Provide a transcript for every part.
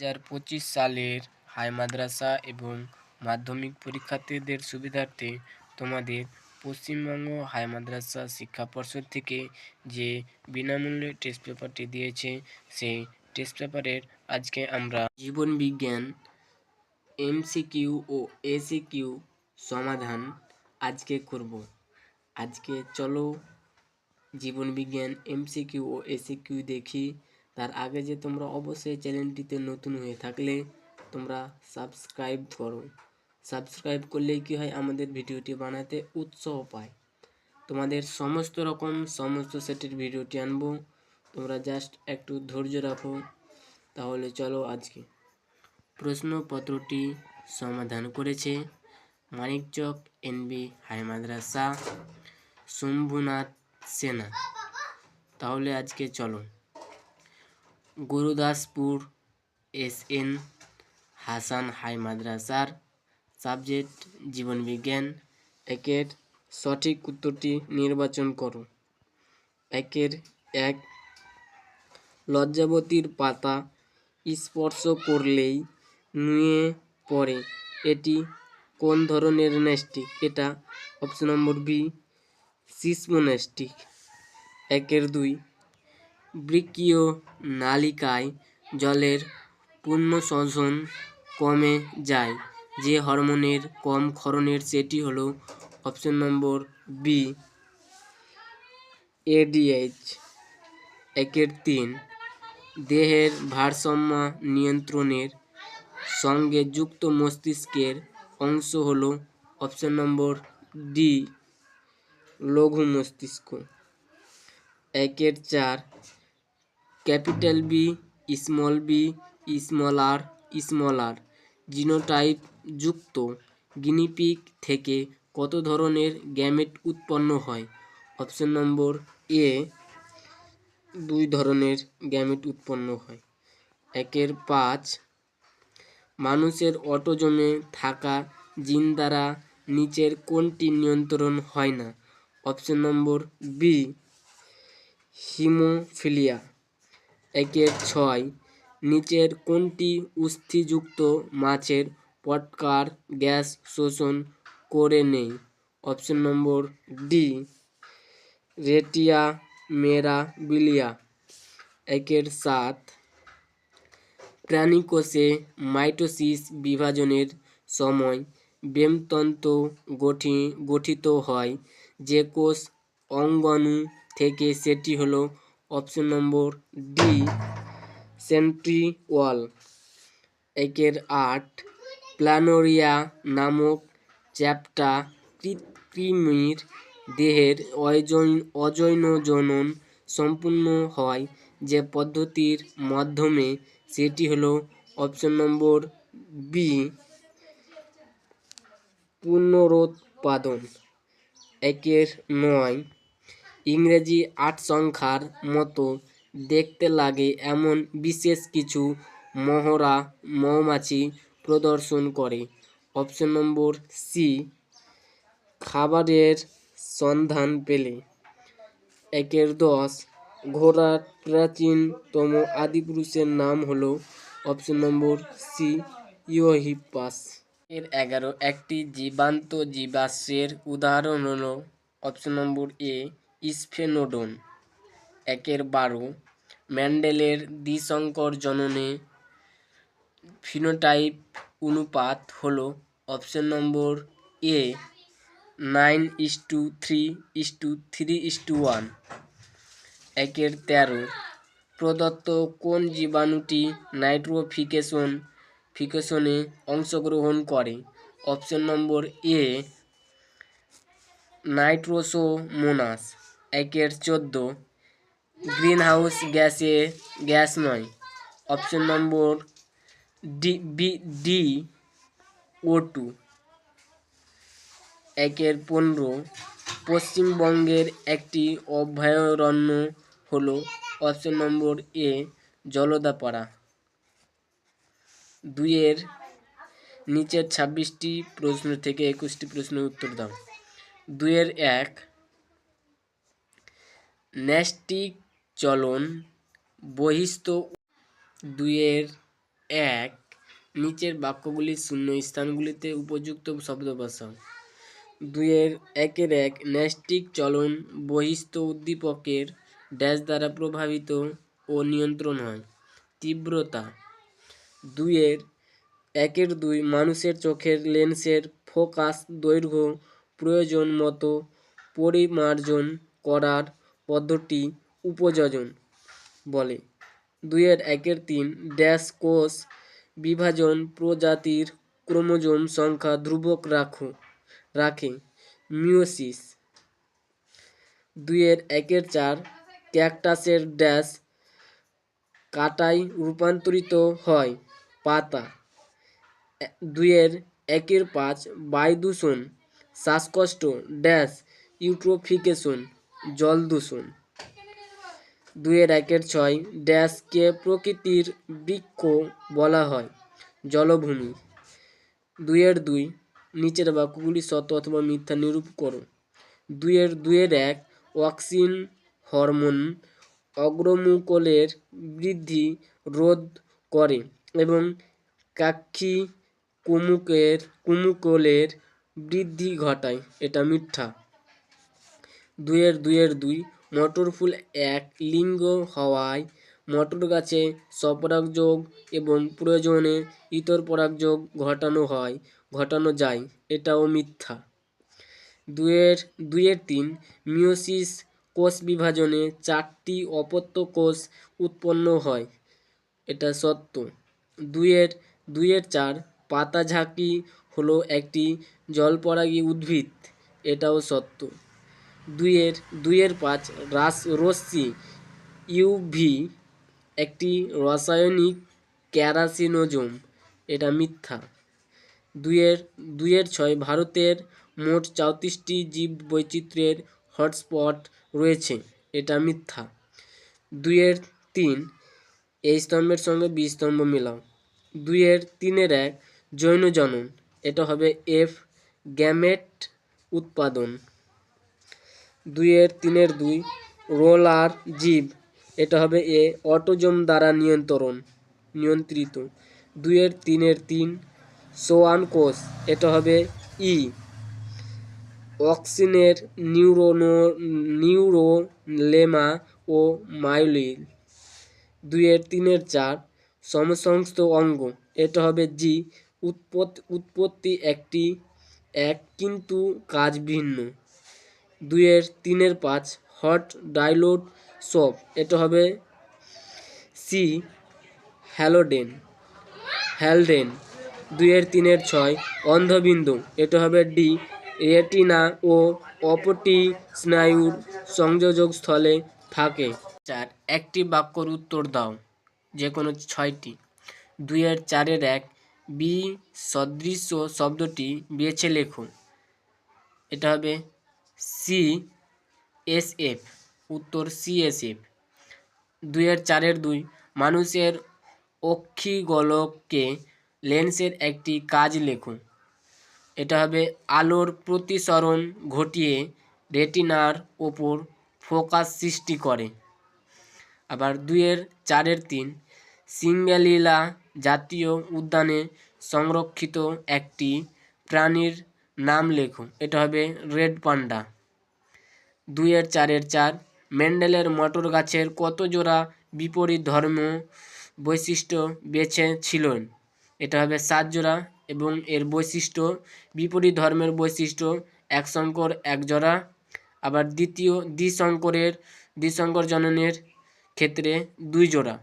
হাজার পঁচিশ সালের হাই মাদ্রাসা এবং মাধ্যমিক পরীক্ষার্থীদের সুবিধার্থে তোমাদের পশ্চিমবঙ্গ হাই মাদ্রাসা শিক্ষা পর্ষদ থেকে যে বিনামূল্যে টেস্ট পেপারটি দিয়েছে, সেই টেস্ট পেপারের আজকে আমরা জীবন বিজ্ঞান এমসিকিউ ও এসিকিউ সমাধান আজকে করব। আজকে চলো জীবন বিজ্ঞান এমসিকিউ ও এসিকিউ দেখি। তার আগে যে তোমরা অবশ্যই চ্যানেলটিতে নতুন হয়ে থাকলে তোমরা সাবস্ক্রাইব করো। সাবস্ক্রাইব করলেই কী হয়, আমাদের ভিডিওটি বানাতে উৎসাহ পায়। তোমাদের সমস্ত রকম, সমস্ত সেটের ভিডিওটি আনব। তোমরা জাস্ট একটু ধৈর্য রাখো। তাহলে চলো আজকে। প্রশ্নপত্রটি সমাধান করেছে মানিক মানিকচক এনবি হাই মাদ্রাসা, শম্ভুনাথ সেনা। তাহলে আজকে চলো। Gurudaspur, S N, Hasan high মাদ্রাসার সাবজেক্ট, জীবনবিজ্ঞান। একের সঠিক উত্তরটি নির্বাচন করো। একের এক, লজ্জাবতীর পাতা স্পর্শ করলেই নুয়ে পড়ে। এটি কোন ধরনের ন্যাস্টিক? এটা অপশন নম্বর বি, সিসমোন্যাস্টিক। একের দুই বৃক্ষীয় নালিকায় জলের পূর্ণ শোষণ কমে যায়। যে হরমোনের কম ক্ষরণের সেটি হলো অপশন নম্বর বি এডিএইচ একের তিন। দেহের ভারসাম্য নিয়ন্ত্রণের সঙ্গে যুক্ত মস্তিষ্কের অংশ হলো অপশন নম্বর ডি লঘু মস্তিষ্ক। একের চার capital B small b small r small r genotype যুক্ত। গিনিপিক থেকে কত ধরনের গ্যামেট উৎপন্ন হয়? অপশন নম্বর এ দুই ধরনের গ্যামেট উৎপন্ন হয়। একের পাঁচ, মানুষের অটোজমে থাকা জিন দ্বারা নিচের কোনটি নিয়ন্ত্রণ হয় না? অপশন নম্বর বি হিমোফিলিয়া একের ছয়। নিচের কোনটি উস্থিযুক্ত মাছের পটকার গ্যাস শোষণ করে নেই অপশন নম্বর ডি, রেটিয়া মেরাবিলিয়া। একের সাত। প্রাণীকোষে মাইটোসিস বিভাজনের সময় বেমতন্তু গঠি, গঠিত হয়। যে কোষ অঙ্গাণু থেকে সেটি হলো অপশন নম্বর ডি, সেন্ট্রিওয়াল। একের আট প্ল্যানোরিয়া নামক চ্যাপ্টা কৃত্রিমির দেহের অজৈন অজৈন জনন সম্পূর্ণ হয় যে পদ্ধতির মাধ্যমে। সেটি হলো অপশন নম্বর বি, পুনরুৎপাদন। একের নয় ইংরেজি আট সংখ্যার মতো দেখতে লাগে এমন বিশেষ কিছু মহড়া মৌমাছি প্রদর্শন করে। অপশন নম্বর সি খাবারের সন্ধান পেলে। একের দশ, ঘোড়ার প্রাচীনতম আদিপুরুষের নাম হলো অপশন নম্বর সি ইওহিপাস এর এগারো, একটি জীবান্ত জীবাশ্মের উদাহরণ হলো অপশন নম্বর এ স্ফেনোডন, একের বারো। ম্যান্ডেলের দ্বিসংকর জননে ফিনোটাইপ অনুপাত হলো option number A nine is two three is two three is two one. একের তেরো। প্রদত্ত কোন জীবাণুটি নাইট্রোফিকেশন, ফিকেশনে অংশগ্রহণ করে? Option number A Nitrosomonas. একের চোদ্দ। গ্রিনহাউস গ্যাসে গ্যাস নয়। Option number D, B, D, O two. একের পনেরো। পশ্চিমবঙ্গের একটি অভয়ারণ্য হলো অপশন নম্বর এ, জলদাপাড়া। দুইয়ের নিচের ছাব্বিশটি প্রশ্ন থেকে একুশটি প্রশ্নের উত্তর দাও। দুইয়ের এক ন্যাস্টিক চলন বহিস্থ দুইয়ের এক। নিচের বাক্যগুলির শূন্য স্থানগুলিতে উপযুক্ত শব্দ বসাও দুইয়ের একের এক ন্যাস্টিক চলন বহিস্থ উদ্দীপকের ড্যাশ দ্বারা প্রভাবিত ও নিয়ন্ত্রণ হয়। তীব্রতা। দুইয়ের একের দুই মানুষের চোখের লেন্সের ফোকাস দৈর্ঘ্য প্রয়োজন মতো পরিমার্জন করার পদ্ধতি উপযোজন, বলে। দুইয়ের একের তিন ড্যাশ কোষ বিভাজন প্রজাতির ক্রোমোজোম সংখ্যা ধ্রুবক রাখো, রাখে মিওসিস দুইয়ের একের চার ক্যাকটাসের ড্যাশ কাটায় রূপান্তরিত হয় পাতা। দুইয়ের একের পাঁচ বায়ু দূষণ শ্বাসকষ্ট, ড্যাশ ইউট্রোফিকেশন জল দূষণ। দুইয়ের একের ছয় ড্যাশকে প্রকৃতির বৃক্ষ বলা হয়, জলভূমি। দুইয়ের দুই নিচের বাক্যগুলি সত্য অথবা মিথ্যা নিরূপ করো। দুইয়ের দুইয়ের এক অক্সিন হরমোন অগ্রমুকলের বৃদ্ধি রোধ করে এবং কাক্ষি কুমুকের কুমুকলের বৃদ্ধি ঘটায়। এটা মিথ্যা। দুইয়ের দুইয়ের দুই। মটর ফুল এক, লিঙ্গ হওয়ায় মটর গাছে স্বপরাগযোগ এবং প্রয়োজনে ইতর পরাগযোগ ঘটানো হয়, ঘটানো যায়, এটাও মিথ্যা। দুয়ের দুইয়ের তিন মিওসিস কোষ বিভাজনে চারটি অপত্য কোষ উৎপন্ন হয়, এটা সত্য। দুয়ের দুইয়ের চার পাতা ঝাঁকি হলো একটি জলপরাগী উদ্ভিদ, এটাও সত্য। দুইয়ের দুইয়ের পাঁচ রাস, রশ্মি ইউভি একটি রাসায়নিক ক্যারাসিনোজোম, এটা মিথ্যা। দুইয়ের দুইয়ের ছয় ভারতের মোট চৌত্রিশটি জীব বৈচিত্র্যের হটস্পট রয়েছে, এটা মিথ্যা। দুইয়ের তিন, এই স্তম্ভের সঙ্গে বি স্তম্ভ মেলাও। দুইয়ের তিনের এক জৈন জনন এটা হবে এফ গ্যামেট উৎপাদন। দুইয়ের তিনের দুই রোলার জীব এটা হবে এ, অটোজম দ্বারা নিয়ন্ত্রণ, নিয়ন্ত্রিত। দুইয়ের তিনের তিন সোয়ান কোষ এটা হবে ই। অক্সিনের নিউরোনো, নিউরোলেমা ও মাইলিল দুইয়ের তিনের চার, সমসংস্থ অঙ্গ। এটা হবে জি। উৎপত্তি উৎপত্তি একটি, এক কিন্তু কাজ ভিন্ন। দুইয়ের, তিনের পাঁচ, হট, ডাইলোড, সব। এটা হবে সি, হ্যালোডেন। হ্যালডেন। দুইয়ের, তিনের ছয়, অন্ধবিন্দু। এটা হবে ডি রেটিনা ও অপটি স্নায়ুর সংযোজক স্থলে থাকে। চার, একটি বাক্যর উত্তর দাও যে কোনো ছয়টি। দুইয়ের, চারের এক, বি সদৃশ্য শব্দটি বেছে লেখো। এটা হবে সি এস এফ, উত্তর সি এস এফ। দুইয়ের চারের দুই, মানুষের অক্ষিগোলককে লেন্সের একটি কাজ লেখুন। এটা হবে আলোর প্রতিসরণ ঘটিয়ে রেটিনার ওপর ফোকাস সৃষ্টি করে। আবার দুইয়ের চারের তিন, সিঙ্গালিলা জাতীয় উদ্যানে সংরক্ষিত একটি প্রাণীর নাম লেখো। এটা হবে রেড পান্ডা। দুইয়ের চারের চার। মেন্ডেলের মটর গাছের কত জোড়া বিপরীত ধর্ম বৈশিষ্ট্য বেছে ছিলেন? এটা হবে সাত জোড়া এবং এর বৈশিষ্ট্য, বিপরীত ধর্মের বৈশিষ্ট্য, এক শঙ্কর, এক জোড়া। আবার দ্বিতীয় দ্বিশঙ্করের, দ্বিশঙ্কর জননের ক্ষেত্রে দুই জোড়া।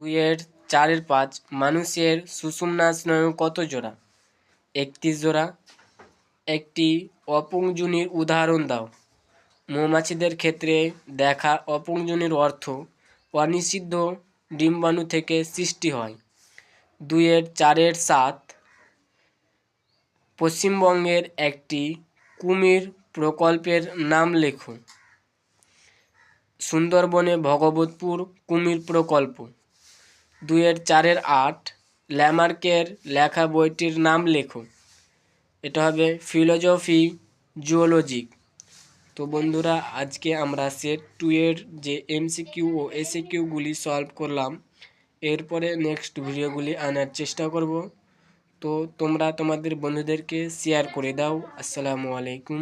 দুইয়ের চারের পাঁচ, মানুষের সুষুম্না স্নায়ু কত জোড়া? একত্রিশ জোড়া। একটি অপুংজনির উদাহরণ দাও। মৌমাছিদের ক্ষেত্রে দেখা অপুংজনির অর্থ অনিষিদ্ধ ডিম্বাণু থেকে সৃষ্টি হয়। দুইয়ের চারের সাত পশ্চিমবঙ্গের একটি কুমির প্রকল্পের নাম লেখো। সুন্দরবনে ভগবতপুর কুমির প্রকল্প। দুইয়ের চারের আট ল্যামার্কের লেখা বইটির নাম লেখো। এটা হবে ফিলোজফি জুওলজিক তো বন্ধুরা, আজকে আমরা সেট টু এর যে এমসিকিউ ও এসিকিউগুলি সলভ করলাম। এরপরে নেক্সট ভিডিওগুলি আনার চেষ্টা করব। তো তোমরা তোমাদের বন্ধুদেরকে শেয়ার করে দাও। আসসালামু আলাইকুম।